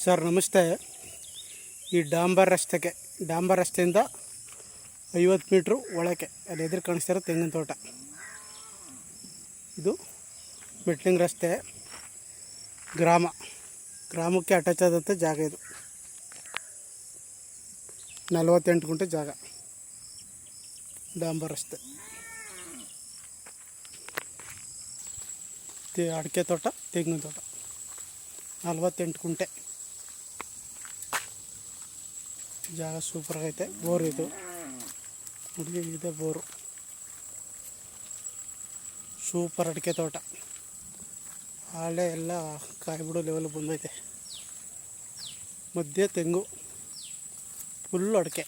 Sir ನಮಸ್ತೆ ಈ ಡಾಂಬರ್ ರಸ್ತೆಗೆ ಡಾಂಬರ್ ರಸ್ತೆಯಿಂದ ಐವತ್ತು ಮೀಟ್ರು ಒಳಕ್ಕೆ ಅಲ್ಲಿ ಎದುರು ಕಾಣಿಸ್ತಿರೋ ತೆಂಗಿನ ತೋಟ ಇದು ಮೆಟ್ಲಿಂಗ್ ರಸ್ತೆ ಗ್ರಾಮ ಗ್ರಾಮಕ್ಕೆ ಅಟ್ಯಾಚ್ ಆದಂಥ ಜಾಗ ಇದು ನಲವತ್ತೆಂಟು ಗುಂಟೆ ಜಾಗ ಡಾಂಬರ್ ರಸ್ತೆ ತೆ- ಅಡಿಕೆ ತೋಟ ತೆಂಗಿನ ತೋಟ ನಲ್ವತ್ತೆಂಟು ಕುಂಟೆ ಜಾಗ ಸೂಪರ್ ಆಗೈತೆ ಬೋರ್ ಇದು ನೋಡಿ ಇದೆ ಬೋರು ಸೂಪರ್ ಅಡಿಕೆ ತೋಟ ಹಾಳೆ ಎಲ್ಲ ಕಾಯಿ ಬಿಡೋ ಲೆವೆಲ್ ಬಂದೈತೆ ಮಧ್ಯೆ ತೆಂಗು ಫುಲ್ಲು ಅಡಿಕೆ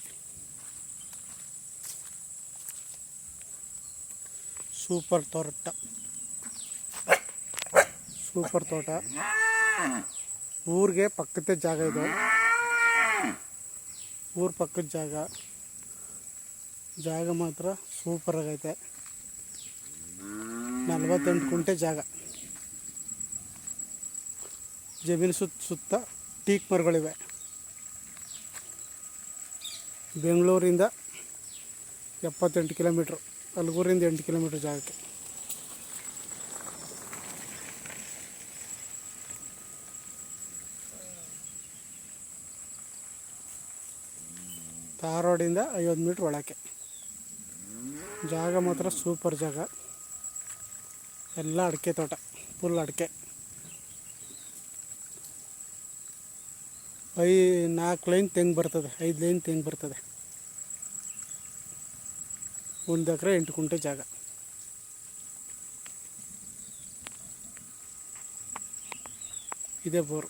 ಸೂಪರ್ ತೋಟ ಸೂಪರ್ ತೋಟ ಊರಿಗೆ ಪಕ್ಕದ ಜಾಗ ಇದು ಊರ ಪಕ್ಕದ ಜಾಗ. ಜಾಗ ಮಾತ್ರ ಸೂಪರ್ ಆಗೈತೆ. ನಲ್ವತ್ತೆಂಟು ಕುಂಟೆ ಜಾಗ. ಜಮೀನು ಸುತ್ತ ಸುತ್ತ ಟೀಕ್ ಮರಗಳಿವೆ. ಬೆಂಗಳೂರಿಂದ ಎಪ್ಪತ್ತೆಂಟು ಕಿಲೋಮೀಟ್ರು, ಅಲ್ಗೂರಿಂದ ಎಂಟು ಕಿಲೋಮೀಟ್ರ್ ಜಾಗಕ್ಕೆ. ತಾರ್ ರೋಡಿಂದ ಐವತ್ತು ಮೀಟ್ರ್ ಒಳಕ್ಕೆ. ಜಾಗ ಮಾತ್ರ ಸೂಪರ್ ಜಾಗ. ಎಲ್ಲ ಅಡಿಕೆ ತೋಟ ಫುಲ್ ಅಡಿಕೆ. ಐ ನಾಲ್ಕು ಲೈನ್ ತೆಂಗು ಬರ್ತದೆ, ಐದು ಲೈನ್ ತೆಂಗು ಬರ್ತದೆ. ಒಂದು ಎಕರೆ ಎಂಟು ಕುಂಟೆ ಜಾಗ. ಇದೆ ಬೋರು.